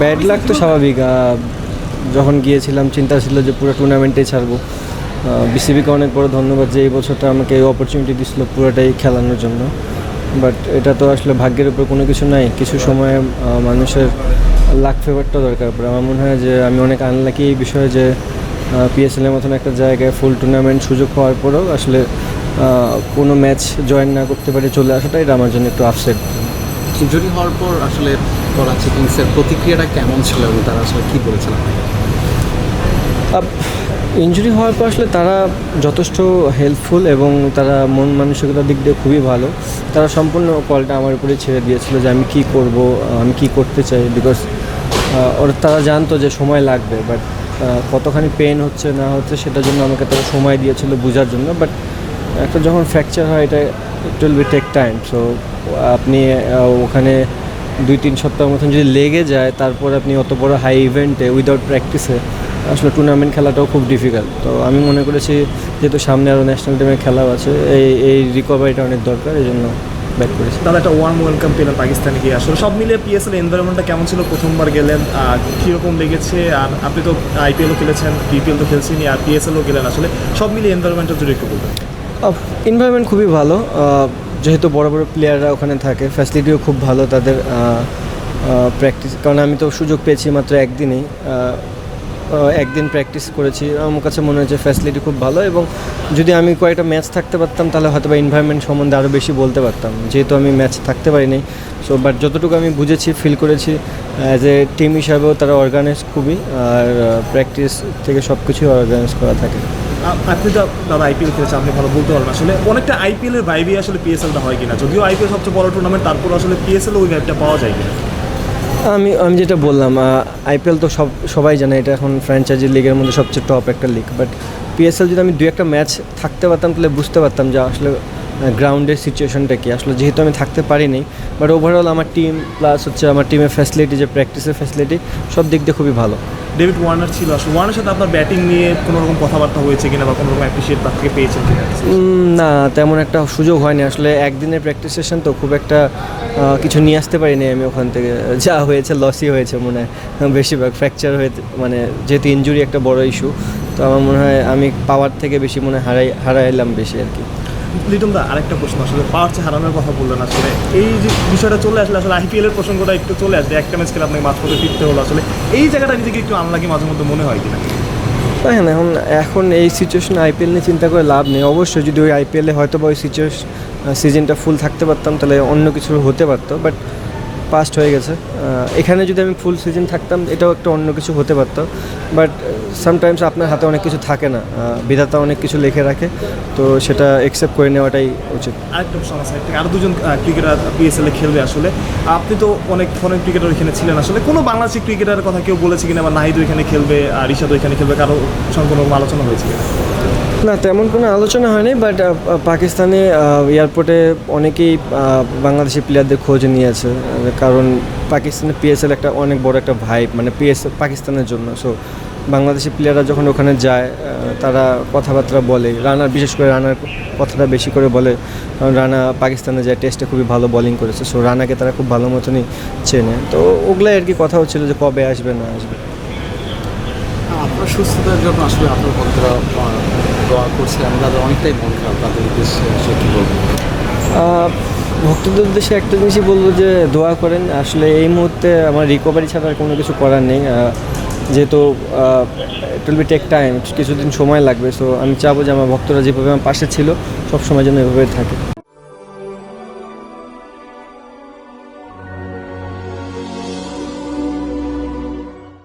Bad luck তো স্বাভাবিক। যখন গিয়েছিলাম চিন্তা ছিল যে পুরো টুর্নামেন্টেই ছাড়বো। বিসিবিকে অনেক বড় ধন্যবাদ যে এই বছরটা আমাকে এই অপরচুনিটি দিছিল পুরোটাই খেলানোর জন্য। বাট এটা তো আসলে ভাগ্যের উপর কোনো কিছু নাই। কিছু সময়ে মানুষের লাক ফেভারটা দরকার পড়ে। আমার মনে হয় যে আমি অনেক আনলাকি এই বিষয়ে যে পিএসএলের মতন একটা জায়গায় ফুল টুর্নামেন্ট সুযোগ পাওয়ার পরেও আসলে কোনো ম্যাচ জয়েন না করতে পারে চলে আসাটা এটা আমার জন্য একটু আপসেট ইঞ্জুরি হওয়ার পর আসলে করাচি কিংসের প্রতিক্রিয়াটা কেমন ছিল এবং তারা আসলে কী বলেছিল? ইঞ্জুরি হওয়ার পর আসলে তারা যথেষ্ট হেল্পফুল এবং তারা মন মানসিকতার দিক দিয়ে খুবই ভালো। তারা সম্পূর্ণ কলটা আমার উপরে ছেড়ে দিয়েছিল যে আমি কি করব, আমি কি করতে চাই বিকজ ওরা তারা জানতো যে সময় লাগবে বাট কতখানি পেন হচ্ছে না হচ্ছে সেটার জন্য আমাকে তারা সময় দিয়েছিল বোঝার জন্য বাট একটা যখন ফ্র্যাকচার হয় এটা it will be take time so আপনি ওখানে দুই তিন সপ্তাহ মতন যদি লেগে যায় তারপর আপনি অত বড় হাই ইভেন্টে উইদাউট প্র্যাকটিসে আসলে টুর্নামেন্ট খেলাটাও খুব ডিফিকাল্ট তো আমি মনে করেছি যেহেতু সামনে আরও ন্যাশনাল টিমের খেলাও আছে এই এই রিকভারিটা অনেক দরকার এই জন্য ব্যাট করেছি। দাদা একটা ওয়ার্ম ওয়েলকাম পেলেন পাকিস্তানে গিয়ে। আসলে সব মিলিয়ে পিএসএল এনভায়রনমেন্টটা কেমন ছিল প্রথমবার গেলেন? আর কীরকম লেগেছে? আর আপনি তো আইপিএলও খেলেছেন বিপিএল তো খেলছেনই আর পিএসএলও গেলেন। আসলে সব মিলে এনভায়রনমেন্টটা জুড়ে একটু বলবেন। এনভায়রনমেন্ট খুবই ভালো। যেহেতু বড় বড় প্লেয়াররা ওখানে থাকে ফ্যাসিলিটিও খুব ভালো তাদের প্র্যাকটিস কারণ আমি তো সুযোগ পেয়েছি মাত্র একদিনেই একদিন প্র্যাকটিস করেছি। আমার কাছে মনে হয়েছে ফ্যাসিলিটি খুব ভালো এবং যদি আমি কয়েকটা ম্যাচ থাকতে পারতাম, তাহলে হয়তো বা এনভায়রনমেন্ট সম্বন্ধে আরও বেশি বলতে পারতাম। যেহেতু আমি ম্যাচ থাকতে পারিনি সো বাট যতটুকু আমি বুঝেছি ফিল করেছি অ্যাজ এ টিম হিসাবেও তারা অর্গানাইজ খুবই, আর প্র্যাকটিস থেকে সব কিছুই অর্গানাইজ করা থাকে। আপনি তো দাদা আইপিএল খেলেছেন, আপনি ভালো বলতে পারবেন আসলে অনেকটা আইপিএল এর ভাইবই আসলে পিএসএলটা হয় কিনা? যদিও আইপিএল সবচেয়ে বড় টুর্নামেন্ট তারপর আসলে পিএসএল ওই ভাইবটা পাওয়া যায় কিনা? আমি আমি যেটা বললাম আইপিএল তো সব, সবাই জানে, এটা এখন ফ্র্যাঞ্চাইজি লিগের মধ্যে সবচেয়ে টপ একটা লিগ বাট পিএসএল যদি আমি দু একটা ম্যাচ থাকতে পারতাম, তাহলে বুঝতে পারতাম যে আসলে গ্রাউন্ডের সিচুয়েশনটা কি। আসলে যেহেতু আমি থাকতে পারিনি বাট ওভারঅল আমার টিম প্লাস হচ্ছে আমার টিমের ফ্যাসিলিটি যে প্র্যাকটিসের ফ্যাসিলিটি সব দিক দিয়ে খুবই ভালো। ডেভিড ওয়ার্নার ছিল। আসলে ওয়ার্নার সাথে আপনার ব্যাটিং নিয়ে কোনো রকম কথাবার্তা হয়েছে কিনা বা কোনো রকম অ্যাপ্রিসিয়েট তার থেকে পেয়েছেন কিনা? না, তেমন একটা সুযোগ হয়নি। আসলে একদিনের প্র্যাকটিস সেশন তো খুব একটা কিছু নিয়ে আসতে পারিনি আমি ওখান থেকে। যা হয়েছে লসই হয়েছে মনে হয়। বেশিরভাগ ফ্র্যাকচার হয়ে মানে যেহেতু ইনজুরি একটা বড় ইস্যু তো আমার মনে হয় আমি পাওয়ার থেকে বেশি মনে হয় হারাই, হারাইলাম বেশি আর কি। লিটন দা আরেকটা প্রশ্ন, আসলে পাওয়ার চেয়ে হারানোর কথা বললেন আসলে। এই যে বিষয়টা চলে আসলে আসলে আইপিএল এর প্রসঙ্গটা একটু চলে আসলে একটা ম্যাচ খেলে আপনাকে মাঝ মাঝপথে ফিরতে হলো আসলে। এই জায়গাটা নিজেকে একটু আনলাকি মাঝে মধ্যে মনে হয় কিনা? দেখেন এখন এখন এই সিচুয়েশন আইপিএল নিয়ে চিন্তা করে লাভ নেই। অবশ্যই যদি ওই আইপিএলে হয়তো বা ওই সিচুয়েশন সিজনটা ফুল থাকতে পারতাম, তাহলে অন্য কিছু হতে পারতো। বাট পাস্ট হয়ে গেছে। এখানে যদি আমি ফুল সিজন থাকতাম, এটাও একটা অন্য কিছু হতে পারতো। বাট সামটাইমস আপনার হাতে অনেক কিছু থাকে না। বিধাতা অনেক কিছু লিখে রাখে, তো সেটা একসেপ্ট করে নেওয়াটাই উচিত। প্রশ্ন আমার আরও দুজন ক্রিকেটার পিএসএল খেলবে আসলে। আপনি তো অনেক ফরেন ক্রিকেটার এখানে ছিলেন আসলে। কোনো বাংলাদেশি ক্রিকেটারের কথা কেউ বলেছে কিনা বা নাহিদ এখানে খেলবে, আর রিশাদ এখানে খেলবে, কারও কোনো আলোচনা হয়েছে না, তেমন কোনো আলোচনা হয়নি বাট পাকিস্তানে এয়ারপোর্টে অনেকেই বাংলাদেশি প্লেয়ারদের খোঁজ নিয়েছে কারণ পাকিস্তানে পিএসএল একটা অনেক বড় একটা ভাইব মানে পিএস পাকিস্তানের জন্য। সো বাংলাদেশি প্লেয়াররা যখন ওখানে যায় তারা কথাবার্তা বলে রানার বিশেষ করে রানার কথাটা বেশি করে বলে, কারণ রানা পাকিস্তানে যায় টেস্টে খুবই ভালো বলিং করেছে সো রানাকে তারা খুব ভালো মতনই চেনে। তো ওগুলাই আর কি কথা হচ্ছিল যে কবে আসবে, না আসবে। আপনার সুস্থতার জন্য আসলে আপনার দোয়া করছিলাম তাদের অনেকটাই মন খারাপ, তাদের উদ্দেশ্যে আসলে কী বলব? ভক্তদের উদ্দেশ্যে একটা জিনিসই বলব যে দোয়া করেন। আসলে এই মুহূর্তে আমার রিকভারি ছাড়া আর কোনো কিছু করার নেই। যেহেতু it will be take time কিছুদিন সময় লাগবে সো আমি চাবো যে আমার ভক্তরা যেভাবে আমার পাশে ছিল সব সময় যেন এভাবে থাকে।